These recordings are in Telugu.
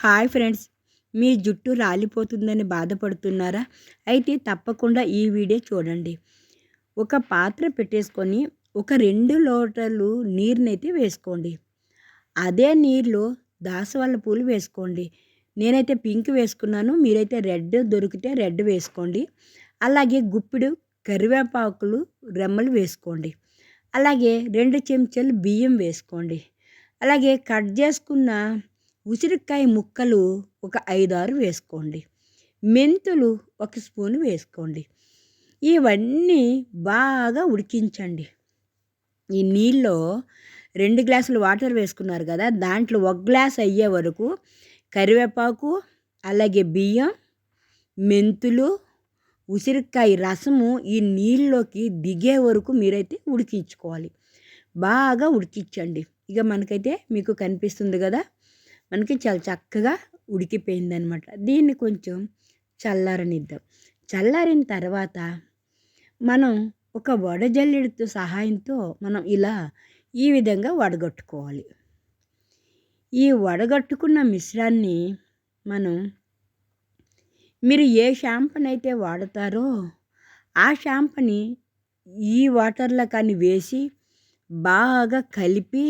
హాయ్ ఫ్రెండ్స్ మీ జుట్టు రాలిపోతుందని బాధపడుతున్నారా? అయితే తప్పకుండా ఈ వీడియో చూడండి. ఒక పాత్ర పెట్టేసుకొని ఒక రెండు లోటలు నీరునైతే వేసుకోండి. అదే నీరులో దాసవాళ్ళ పూలు వేసుకోండి. నేనైతే పింక్ వేసుకున్నాను మీరైతే రెడ్ దొరికితే రెడ్ వేసుకోండి. అలాగే గుప్పిడు కరివేపాకులు రెమ్మలు వేసుకోండి. అలాగే రెండు చెంచాలు బియ్యం వేసుకోండి. అలాగే కట్ చేసుకున్న ఉసిరికాయ ముక్కలు ఒక ఐదారు వేసుకోండి. మెంతులు ఒక స్పూన్ వేసుకోండి. ఇవన్నీ బాగా ఉడికించండి. ఈ నీళ్ళలో రెండు గ్లాసులు వాటర్ వేసుకున్నారు కదా దాంట్లో ఒక గ్లాస్ అయ్యే వరకు కరివేపాకు అలాగే బియ్యం మెంతులు ఉసిరికాయ రసము ఈ నీళ్ళలోకి దిగే వరకు మీరైతే ఉడికించుకోవాలి. బాగా ఉడికించండి. ఇక మనకైతే మీకు కనిపిస్తుంది కదా మనకి చాలా చక్కగా ఉడికిపోయిందనమాట. దీన్ని కొంచెం చల్లారనిద్దాం. చల్లారిన తర్వాత మనం ఒక వడజల్లెడితో సహాయంతో మనం ఇలా ఈ విధంగా వడగట్టుకోవాలి. ఈ వడగట్టుకున్న మిశ్రాన్ని మనం మీరు ఏ షాంపూనైతే వాడతారో ఆ షాంపూని ఈ వాటర్లో కానీ వేసి బాగా కలిపి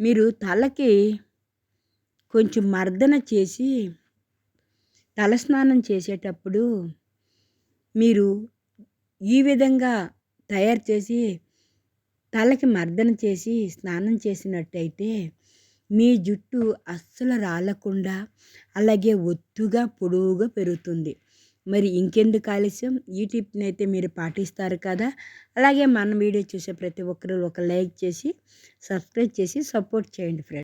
మీరు తలకి కొంచెం మర్దన చేసి తలస్నానం చేసేటప్పుడు మీరు ఈ విధంగా తయారు చేసి తలకి మర్దన చేసి స్నానం చేసినట్టయితే మీ జుట్టు అస్సలు రాలకుండా అలాగే ఒత్తుగా పొడవుగా పెరుగుతుంది. మరి ఇంకెందుకు ఆలస్యం? ఈ టిప్ని అయితే మీరు పాటిస్తారు కదా? అలాగే మన వీడియో చూసే ప్రతి ఒక్కరు ఒక లైక్ చేసి సబ్స్క్రైబ్ చేసి సపోర్ట్ చేయండి ఫ్రెండ్స్.